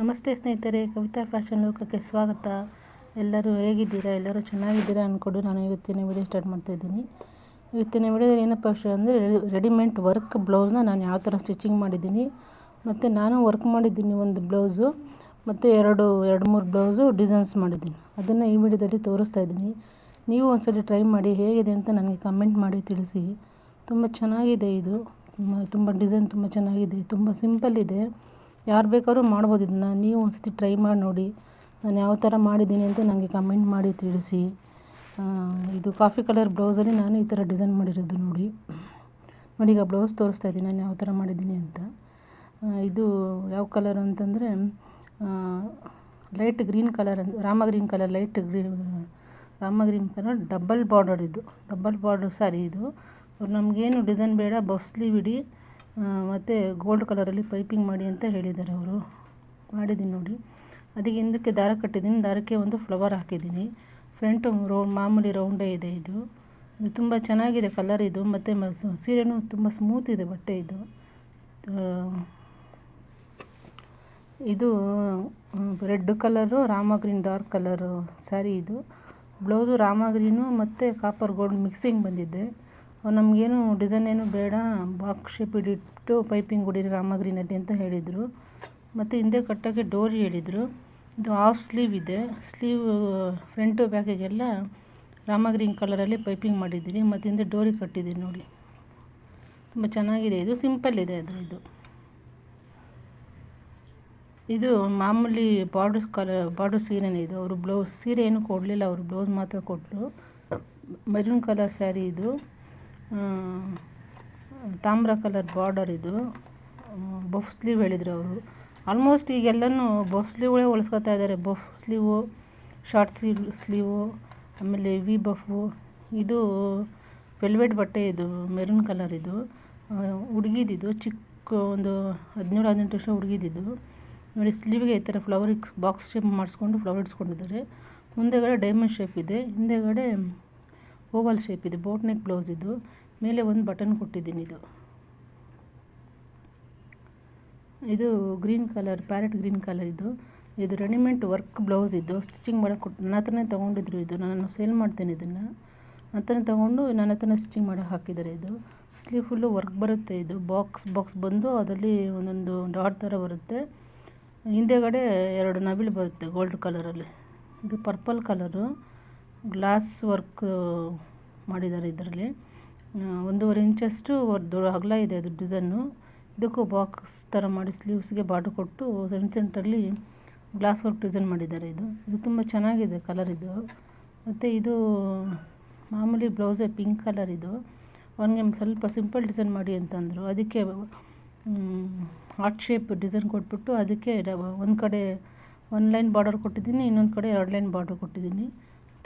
ನಮಸ್ತೆ ಸ್ನೇಹಿತರೆ, ಕವಿತಾ ಫ್ಯಾಷನ್ ಲೋಕಕ್ಕೆ ಸ್ವಾಗತ. ಎಲ್ಲರೂ ಹೇಗಿದ್ದೀರಾ? ಎಲ್ಲರೂ ಚೆನ್ನಾಗಿದ್ದೀರಾ ಅಂದ್ಕೊಂಡು ನಾನು ಇವತ್ತಿನ ವಿಡಿಯೋ ಸ್ಟಾರ್ಟ್ ಮಾಡ್ತಾಯಿದ್ದೀನಿ ಇವತ್ತಿನ ವಿಡಿಯೋದಲ್ಲಿ ಏನಪ್ಪ ವಿಷಯ ಅಂದರೆ ರೆಡಿಮೇಡ್ ವರ್ಕ್ ಬ್ಲೌಸ್ನ ನಾನು ಯಾವ ಥರ ಸ್ಟಿಚಿಂಗ್ ಮಾಡಿದ್ದೀನಿ, ಮತ್ತು ನಾನು ವರ್ಕ್ ಮಾಡಿದ್ದೀನಿ ಒಂದು ಬ್ಲೌಸು, ಮತ್ತು ಎರಡು ಎರಡು ಮೂರು ಬ್ಲೌಸು ಡಿಸೈನ್ಸ್ ಮಾಡಿದ್ದೀನಿ. ಅದನ್ನು ಈ ವಿಡಿಯೋದಲ್ಲಿ ತೋರಿಸ್ತಾ ಇದ್ದೀನಿ. ನೀವು ಒಂದ್ಸಲಿ ಟ್ರೈ ಮಾಡಿ, ಹೇಗಿದೆ ಅಂತ ನನಗೆ ಕಮೆಂಟ್ ಮಾಡಿ ತಿಳಿಸಿ. ತುಂಬ ಚೆನ್ನಾಗಿದೆ ಇದು. ತುಂಬ ತುಂಬ ಡಿಸೈನ್ ತುಂಬ ಚೆನ್ನಾಗಿದೆ. ತುಂಬ ಸಿಂಪಲ್ ಇದೆ. ಯಾರು ಬೇಕಾದ್ರೂ ಮಾಡ್ಬೋದು ಇದನ್ನ. ನೀವು ಸರ್ತಿ ಟ್ರೈ ಮಾಡಿ ನೋಡಿ. ನಾನು ಯಾವ ಥರ ಮಾಡಿದ್ದೀನಿ ಅಂತ ನನಗೆ ಕಮೆಂಟ್ ಮಾಡಿ ತಿಳಿಸಿ. ಇದು ಕಾಫಿ ಕಲರ್ ಬ್ಲೌಸಲ್ಲಿ ನಾನು ಈ ಥರ ಡಿಸೈನ್ ಮಾಡಿರೋದು ನೋಡಿ. ನೋಡಿ, ಈಗ ಬ್ಲೌಸ್ ತೋರಿಸ್ತಾ ಇದ್ದೀನಿ ನಾನು ಯಾವ ಥರ ಮಾಡಿದ್ದೀನಿ ಅಂತ. ಇದು ಯಾವ ಕಲರ್ ಅಂತಂದರೆ light green colour Rama green colour light green Rama green colour double border ಇದು. ಡಬಲ್ ಬಾರ್ಡರ್ ಸ್ಯಾರಿ ಇದು. ನಮಗೇನು ಡಿಸೈನ್ ಬೇಡ ಬಫ್ ಸ್ಲೀವ್ ಇಡಿ ಮತ್ತು ಗೋಲ್ಡ್ ಕಲರಲ್ಲಿ ಪೈಪಿಂಗ್ ಮಾಡಿ ಅಂತ ಹೇಳಿದ್ದಾರೆ ಅವರು. ಮಾಡಿದ್ದೀನಿ ನೋಡಿ. ಅದಕ್ಕೆ ಹಿಂದಕ್ಕೆ ದಾರ ಕಟ್ಟಿದ್ದೀನಿ. ದಾರಕ್ಕೆ ಒಂದು ಫ್ಲವರ್ ಹಾಕಿದ್ದೀನಿ. ಫ್ರಂಟು ರೌ ಮಾಮೂಲಿ ರೌಂಡೇ ಇದೆ ಇದು. ಇದು ತುಂಬ ಚೆನ್ನಾಗಿದೆ ಕಲರ್ ಇದು. ಮತ್ತು ಸೀರೆನೂ ತುಂಬ ಸ್ಮೂತ್ ಇದೆ ಬಟ್ಟೆ ಇದು. ಇದು red colour, Rama green dark colour sari ಇದು. ಬ್ಲೌಸು ರಾಮ ಗ್ರೀನು ಮತ್ತು ಕಾಪರ್ ಗೋಲ್ಡ್ ಮಿಕ್ಸಿಂಗ್ ಬಂದಿದೆ. ನಮಗೇನು ಡಿಸೈನ್ ಏನು ಬೇಡ, ಬಾಕ್ಸ್ ಶೇಪ್ ಇಟ್ಟು ಪೈಪಿಂಗ್ ಹೊಡೀರಿ ರಾಮ ಗ್ರೀನಲ್ಲಿ ಅಂತ ಹೇಳಿದರು. ಮತ್ತು ಹಿಂದೆ ಕಟ್ಟೋಕ್ಕೆ ಡೋರಿ ಹೇಳಿದರು. ಇದು ಹಾಫ್ ಸ್ಲೀವ್ ಇದೆ. ಸ್ಲೀವ್ ಫ್ರಂಟು ಬ್ಯಾಕಿಗೆಲ್ಲ ರಾಮ ಗ್ರೀನ್ ಕಲರಲ್ಲಿ ಪೈಪಿಂಗ್ ಮಾಡಿದ್ದೀನಿ ಮತ್ತು ಹಿಂದೆ ಡೋರಿ ಕಟ್ಟಿದ್ದೀನಿ ನೋಡಿ. ತುಂಬ ಚೆನ್ನಾಗಿದೆ. ಇದು ಸಿಂಪಲ್ ಇದೆ ಅದು ಇದು. ಇದು ಮಾಮೂಲಿ ಬಾರ್ಡರ್ ಕಲರ್ ಬಾರ್ಡರ್ ಸೀರೆನೇ ಇದು. ಅವರು ಬ್ಲೌಸ್ ಸೀರೆ ಏನು ಕೊಡಲಿಲ್ಲ. ಅವರು ಬ್ಲೌಸ್ ಮಾತ್ರ ಕೊಟ್ಟರು ಮೆರೂನ್ ಕಲರ್ ಸ್ಯಾರಿ ಇದು. ತಾಮ್ರ ಕಲರ್ ಬಾರ್ಡರ್ ಇದು. ಬಫ್ ಸ್ಲೀವ್ ಹೇಳಿದರು ಅವರು. ಆಲ್ಮೋಸ್ಟ್ ಈಗೆಲ್ಲನೂ ಬಫ್ ಸ್ಲೀವ್ಗಳೇ ಹೊಲ್ಸ್ಕೊತಾ ಇದ್ದಾರೆ puff sleeve short sleeve sleeve ಆಮೇಲೆ ವಿ ಬಫು ಇದು ವೆಲ್ವೆಟ್ ಬಟ್ಟೆ ಇದು ಮೆರೂನ್ ಕಲರ್ ಇದು. ಹುಡುಗಿದಿದು, ಚಿಕ್ಕ ಒಂದು ಹದಿನೇಳು, ಹದಿನೆಂಟು ವರ್ಷ ಹುಡುಗಿದಿದು. ನೋಡಿ ಸ್ಲೀವ್ಗೆ ಈ ಥರ ಫ್ಲವರ್ ಬಾಕ್ಸ್ ಶೇಪ್ ಮಾಡಿಸ್ಕೊಂಡು ಫ್ಲವರ್ ಇಡ್ಸ್ಕೊಂಡಿದ್ದಾರೆ. ಮುಂದೆಗಡೆ ಡೈಮಂಡ್ ಶೇಪ್ ಇದೆ. ಹಿಂದೆಗಡೆ ಓವಲ್ ಶೇಪ್ ಇದೆ ಬೋಟ್ ನೆಕ್ ಬ್ಲೌಸ್ ಇದು. ಮೇಲೆ ಒಂದು ಬಟನ್ ಕೊಟ್ಟಿದ್ದೀನಿ ಇದು. ಇದು green colour parrot green colour ಇದು. ಇದು ರೆಡಿಮೇಡ್ ವರ್ಕ್ ಬ್ಲೌಸ್ ಇದು. ಸ್ಟಿಚಿಂಗ್ ಮಾಡೋಕೆ ಕೊಟ್ಟು ನನ್ನ ಹತ್ರನೇ ತೊಗೊಂಡಿದ್ರು ಇದು. ನಾನು ಸೇಲ್ ಮಾಡ್ತೇನೆ ಇದನ್ನು. ಹತ್ರನೇ ತೊಗೊಂಡು ನನ್ನ ಹತ್ರನೇ ಸ್ಟಿಚಿಂಗ್ ಮಾಡೋಕೆ ಹಾಕಿದ್ದಾರೆ ಇದು. ಸ್ಲೀವ್ ಫುಲ್ಲು ವರ್ಕ್ ಬರುತ್ತೆ ಇದು. ಬಾಕ್ಸ್ ಬಾಕ್ಸ್ ಬಂದು ಅದರಲ್ಲಿ ಒಂದೊಂದು ಡಾಟ್ ಥರ ಬರುತ್ತೆ. ಹಿಂದೆಗಡೆ ಎರಡು ನವಿಲು ಬರುತ್ತೆ ಗೋಲ್ಡ್ ಕಲರಲ್ಲಿ ಇದು ಪರ್ಪಲ್ ಕಲರು ಗ್ಲಾಸ್ ವರ್ಕ್ ಮಾಡಿದ್ದಾರೆ ಇದರಲ್ಲಿ. ಒಂದೂವರೆ ಇಂಚಷ್ಟು ದೊಡ್ಡ ಅಗಲ ಇದೆ ಅದು ಡಿಸೈನು. ಇದಕ್ಕೂ ಬಾಕ್ಸ್ ಥರ ಮಾಡಿ ಸ್ಲೀವ್ಸ್ಗೆ ಬಾರ್ಡ್ರ್ ಕೊಟ್ಟು ಸೆಂಟ್ ಸೆಂಟ್ರಲ್ಲಿ ಗ್ಲಾಸ್ ವರ್ಕ್ ಡಿಸೈನ್ ಮಾಡಿದ್ದಾರೆ ಇದು. ಇದು ತುಂಬ ಚೆನ್ನಾಗಿದೆ ಕಲರ್ ಇದು. ಮತ್ತು ಇದು ಮಾಮೂಲಿ ಬ್ಲೌಸೇ ಪಿಂಕ್ ಕಲರ್ ಇದು. ಅವನಿಗೆ ಸ್ವಲ್ಪ ಸಿಂಪಲ್ ಡಿಸೈನ್ ಮಾಡಿ ಅಂತಂದರು. ಅದಕ್ಕೆ ಹಾರ್ಟ್ ಶೇಪ್ ಡಿಸೈನ್ ಕೊಟ್ಬಿಟ್ಟು ಅದಕ್ಕೆ ಒಂದು ಕಡೆ ಒಂದು ಲೈನ್ ಬಾರ್ಡರ್ ಕೊಟ್ಟಿದ್ದೀನಿ, ಇನ್ನೊಂದು ಕಡೆ ಎರಡು ಲೈನ್ ಬಾರ್ಡರ್ ಕೊಟ್ಟಿದ್ದೀನಿ.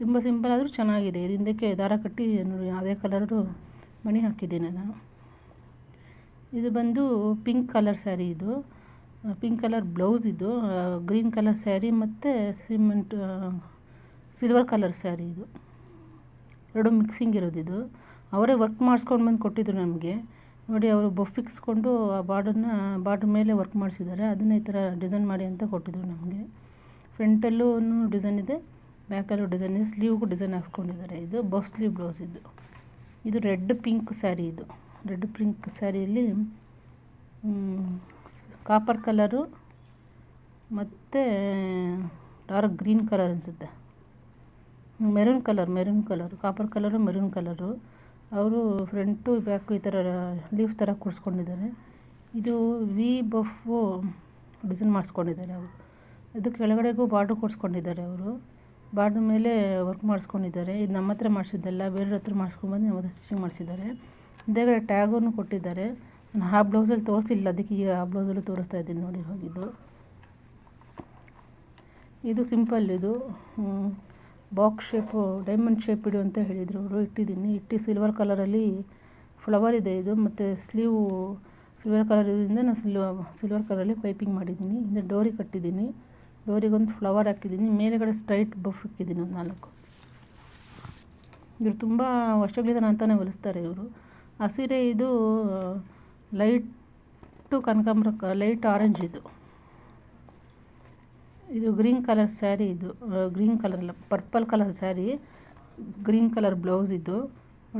ತುಂಬ ಸಿಂಪಲ್ ಆದರೂ ಚೆನ್ನಾಗಿದೆ. ಇದು ಹಿಂದಕ್ಕೆ ದಾರ ಕಟ್ಟಿ ನೋಡಿ ಅದೇ ಕಲರು ಮಣಿ ಹಾಕಿದ್ದೇನೆ ನಾನು. ಇದು ಬಂದು ಪಿಂಕ್ ಕಲರ್ ಸ್ಯಾರಿ ಇದು. ಪಿಂಕ್ ಕಲರ್ ಬ್ಲೌಸ್ ಇದು. ಗ್ರೀನ್ ಕಲರ್ ಸ್ಯಾರಿ ಮತ್ತು ಸಿಮೆಂಟ್ ಸಿಲ್ವರ್ ಕಲರ್ ಸ್ಯಾರಿ ಇದು. ಎರಡು ಮಿಕ್ಸಿಂಗ್ ಇರೋದು ಇದು. ಅವರೇ ವರ್ಕ್ ಮಾಡಿಸ್ಕೊಂಡು ಬಂದು ಕೊಟ್ಟಿದ್ರು ನಮಗೆ. ನೋಡಿ, ಅವರು ಬೊಫಿಕ್ಸ್ಕೊಂಡು ಆ ಬಾರ್ಡರ್ನ ಬಾರ್ಡ್ರ್ ಮೇಲೆ ವರ್ಕ್ ಮಾಡಿಸಿದ್ದಾರೆ. ಅದನ್ನ ಈ ಥರ ಡಿಸೈನ್ ಮಾಡಿ ಅಂತ ಕೊಟ್ಟಿದ್ರು ನಮಗೆ. ಫ್ರಂಟಲ್ಲೂ ಡಿಸೈನ್ ಇದೆ, ಬ್ಯಾಕಲ್ಲೂ ಡಿಸೈನ್ ಇದೆ, ಸ್ಲೀವ್ಗೂ ಡಿಸೈನ್ ಹಾಕ್ಸ್ಕೊಂಡಿದ್ದಾರೆ. ಇದು ಬಫ್ ಸ್ಲೀವ್ ಬ್ಲೌಸ್ ಇದು. ಇದು ರೆಡ್ ಪಿಂಕ್ ಸ್ಯಾರಿ ಇದು. ರೆಡ್ ಪಿಂಕ್ ಸ್ಯಾರಿಯಲ್ಲಿ ಕಾಪರ್ ಕಲರು ಮತ್ತು ಡಾರ್ಕ್ ಗ್ರೀನ್ ಕಲರ್ ಅನಿಸುತ್ತೆ. Maroon colour maroon colour, copper colour, maroon colour. ಅವರು ಫ್ರಂಟು, ಬ್ಯಾಕು ಈ ಥರ ಲೀಫ್ ಥರ ಕೂರಿಸ್ಕೊಂಡಿದ್ದಾರೆ. ಇದು ವಿ ಬಫು ಡಿಸೈನ್ ಮಾಡಿಸ್ಕೊಂಡಿದ್ದಾರೆ ಅವರು. ಇದು ಕೆಳಗಡೆಗೂ ಬಾರ್ಡ್ರ್ ಕೊಡಿಸ್ಕೊಂಡಿದ್ದಾರೆ ಅವರು. ಬಾರ್ಡ್ರ್ ಮೇಲೆ ವರ್ಕ್ ಮಾಡಿಸ್ಕೊಂಡಿದ್ದಾರೆ. ಇದು ನಮ್ಮ ಹತ್ರ ಮಾಡಿಸಿದ್ದಲ್ಲ, ಬೇರೆಯವ್ರ ಹತ್ರ ಮಾಡಿಸ್ಕೊಂಬಂದು ನಮ್ಮ ಹತ್ರ ಸ್ಟಿಚಿಂಗ್ ಮಾಡಿಸಿದ್ದಾರೆ. ಹಿಂದೆಗಡೆ ಟ್ಯಾಗನ್ನು ಕೊಟ್ಟಿದ್ದಾರೆ. ನಾನು ಆ ಬ್ಲೌಸಲ್ಲಿ ತೋರಿಸಿಲ್ಲ, ಅದಕ್ಕೆ ಈಗ ಆ ಬ್ಲೌಸಲ್ಲಿ ತೋರಿಸ್ತಾ ಇದ್ದೀನಿ ನೋಡಿ ಹೋಗಿದ್ದು. ಇದು ಸಿಂಪಲ್ ಇದು. ಬಾಕ್ಸ್ ಶೇಪು, ಡೈಮಂಡ್ ಶೇಪ್ ಇಡು ಅಂತ ಹೇಳಿದರು ಅವರು, ಇಟ್ಟಿದ್ದೀನಿ. ಇಟ್ಟು ಸಿಲ್ವರ್ ಕಲರಲ್ಲಿ ಫ್ಲವರ್ ಇದೆ ಇದು, ಮತ್ತು ಸ್ಲೀವು ಸಿಲ್ವರ್ ಕಲರ್ ಇದರಿಂದ ನಾನು ಸಿಲ್ವ, ಸಿಲ್ವರ್ ಕಲರಲ್ಲಿ ಪೈಪಿಂಗ್ ಮಾಡಿದ್ದೀನಿ. ಹಿಂದೆ ಡೋರಿ ಕಟ್ಟಿದ್ದೀನಿ. ಡೋರಿಗೊಂದು ಫ್ಲವರ್ ಹಾಕಿದ್ದೀನಿ. ಮೇಲುಗಡೆ ಸ್ಟ್ರೈಟ್ ಬಫ್ ಇಕ್ಕಿದ್ದೀನಿ ಒಂದು ನಾಲ್ಕು. ಇವರು ತುಂಬ ವರ್ಷಗಳಿಂದ ಅಂತಾನೆ ಹೊಲಿಸ್ತಾರೆ ಇವರು. ಆ ಸೀರೆ ಇದು ಲೈಟು ಕನಕಾಂಬ್ರ ಲೈಟ್ ಆರೆಂಜ್ ಇದು. ಇದು ಗ್ರೀನ್ ಕಲರ್ ಸ್ಯಾರಿ ಇದು ಗ್ರೀನ್ ಕಲರ್ ಅಲ್ಲ purple colour sari green colour blouse ಇದು.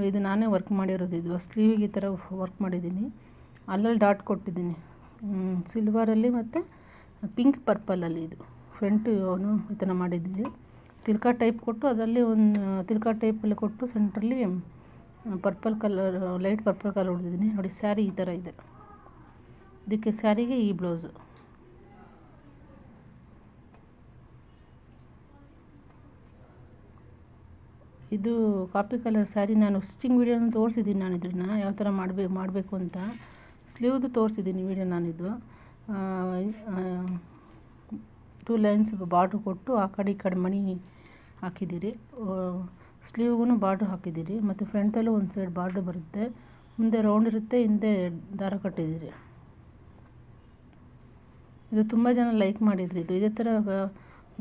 ಇದು ನಾನೇ ವರ್ಕ್ ಮಾಡಿರೋದು ಇದು. ಸ್ಲೀವಿಗೆ ಈ ಥರ ವರ್ಕ್ ಮಾಡಿದ್ದೀನಿ. ಅಲ್ಲಲ್ಲಿ ಡಾಟ್ ಕೊಟ್ಟಿದ್ದೀನಿ. ಸಿಲ್ವರಲ್ಲಿ ಮತ್ತು ಪಿಂಕ್ ಪರ್ಪಲಲ್ಲಿ ಇದು. ಫ್ರಂಟ್ ಅವನು ಈ ಥರ ಮಾಡಿದ್ದೀನಿ ತಿರ್ಕಾ ಟೈಪ್ ಕೊಟ್ಟು ಅದರಲ್ಲಿ ಒಂದು, ತಿಲ್ಕ ಟೈಪಲ್ಲಿ ಕೊಟ್ಟು ಸೆಂಟ್ರಲ್ಲಿ purple colour, light purple colour ಹೊಡೆದಿದ್ದೀನಿ. ನೋಡಿ, ಸ್ಯಾರಿ ಈ ಥರ ಇದೆ. ಇದಕ್ಕೆ ಸ್ಯಾರಿಗೆ ಈ ಬ್ಲೌಸು. ಇದು ಕಾಪಿ ಕಲರ್ ಸ್ಯಾರಿ ನಾನು ಸ್ಟಿಚಿಂಗ್ ವೀಡಿಯೋನ ತೋರಿಸಿದ್ದೀನಿ ನಾನು ಇದನ್ನು ಯಾವ ಥರ ಮಾಡಬೇಕು ಮಾಡಬೇಕು ಅಂತ. ಸ್ಲೀವ್ದು ತೋರಿಸಿದ್ದೀನಿ ವೀಡಿಯೋ ನಾನಿದು. ಟೂ ಲೈನ್ಸ್ ಬಾರ್ಡ್ರ್ ಕೊಟ್ಟು ಆ ಕಡೆ ಈ ಕಡೆ ಮಣಿ ಹಾಕಿದ್ದೀರಿ. ಸ್ಲೀವ್ಗೂ ಬಾರ್ಡ್ರ್ ಹಾಕಿದ್ದೀರಿ. ಮತ್ತು ಫ್ರಂಟಲ್ಲೂ ಒಂದು ಸೈಡ್ ಬಾರ್ಡ್ರ್ ಬರುತ್ತೆ. ಮುಂದೆ ರೌಂಡ್ ಇರುತ್ತೆ, ಹಿಂದೆ ದಾರ ಕಟ್ಟಿದ್ದೀರಿ. ಇದು ತುಂಬ ಜನ ಲೈಕ್ ಮಾಡಿದ್ರಿ. ಇದು ಇದೇ ಥರ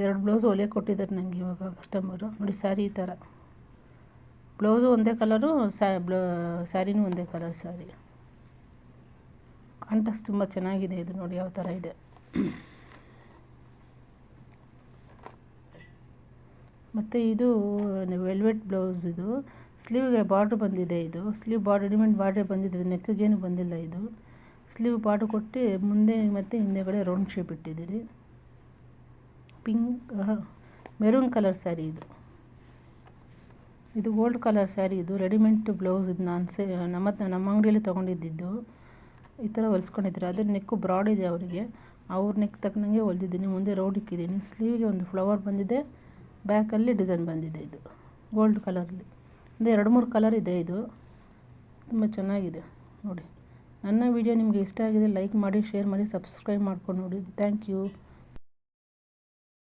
ಎರಡು ಬ್ಲೌಸ್ ಒಲೆ ಕೊಟ್ಟಿದ್ದಾರೆ ನನಗೆ ಇವಾಗ ಕಸ್ಟಮರು ನೋಡಿ ಸ್ಯಾರಿ ಈ ಥರ ಬ್ಲೌಸು ಒಂದೇ ಕಲರು ಸ್ಯಾ ಬ್ಲೌ ಸ್ಯಾರಿನೂ ಒಂದೇ ಕಲರ್ ಸ್ಯಾರಿ ಕಾಂಟ್ರಾಸ್ಟ್ ತುಂಬ ಚೆನ್ನಾಗಿದೆ ಇದು ನೋಡಿ, ಯಾವ ಥರ ಇದೆ. ಮತ್ತು ಇದು ವೆಲ್ವೆಟ್ ಬ್ಲೌಸ್ ಇದು. ಸ್ಲೀವ್ಗೆ ಬಾರ್ಡ್ರ್ ಬಂದಿದೆ ಇದು. ಸ್ಲೀವ್ ಬಾರ್ಡ್ರ್, ರೆಡಿಮೇಡ್ ಬಾರ್ಡ್ರೇ ಬಂದಿದೆ. ನೆಕ್ಗೇನು ಬಂದಿಲ್ಲ ಇದು. ಸ್ಲೀವ್ ಬಾರ್ಡ್ರ್ ಕೊಟ್ಟು ಮುಂದೆ ಮತ್ತು ಹಿಂದೆಗಡೆ ರೌಂಡ್ ಶೇಪ್ ಇಟ್ಟಿದ್ದೀರಿ. ಪಿಂಕ್ ಮೆರೂನ್ ಕಲರ್ ಸ್ಯಾರಿ ಇದು. ಇದು ಗೋಲ್ಡ್ ಕಲರ್ ಸ್ಯಾರಿ ಇದು. ರೆಡಿಮೇಡ್ ಬ್ಲೌಸ್ ಇದು. ನಾನು ಸೇ, ನಮ್ಮ ನಮ್ಮ ಅಂಗಡಿಯಲ್ಲಿ ತೊಗೊಂಡಿದ್ದಿದ್ದು. ಈ ಥರ ಹೊಲ್ಸ್ಕೊಂಡಿದ್ದಾರೆ. ಅದ್ರ ನೆಕ್ಕು ಬ್ರಾಡ್ ಇದೆ ಅವರಿಗೆ. ಅವ್ರ ನೆಕ್ ತಕ್ಕನಂಗೆ ಹೊಲ್ದಿದ್ದೀನಿ. ಮುಂದೆ ರೌಂಡ್ ಇಕ್ಕಿದ್ದೀನಿ. ಸ್ಲೀವ್ಗೆ ಒಂದು ಫ್ಲವರ್ ಬಂದಿದೆ. ಬ್ಯಾಕಲ್ಲಿ ಡಿಸೈನ್ ಬಂದಿದೆ ಇದು. ಗೋಲ್ಡ್ ಕಲರಲ್ಲಿ. ಒಂದು ಎರಡು ಮೂರು ಕಲರ್ ಇದೆ ಇದು. ತುಂಬ ಚೆನ್ನಾಗಿದೆ. ನೋಡಿ. ನನ್ನ ವಿಡಿಯೋ ನಿಮಗೆ ಇಷ್ಟ ಆಗಿದೆ ಲೈಕ್ ಮಾಡಿ, ಶೇರ್ ಮಾಡಿ, ಸಬ್ಸ್ಕ್ರೈಬ್ ಮಾಡ್ಕೊಂಡು ನೋಡಿ. Thank you.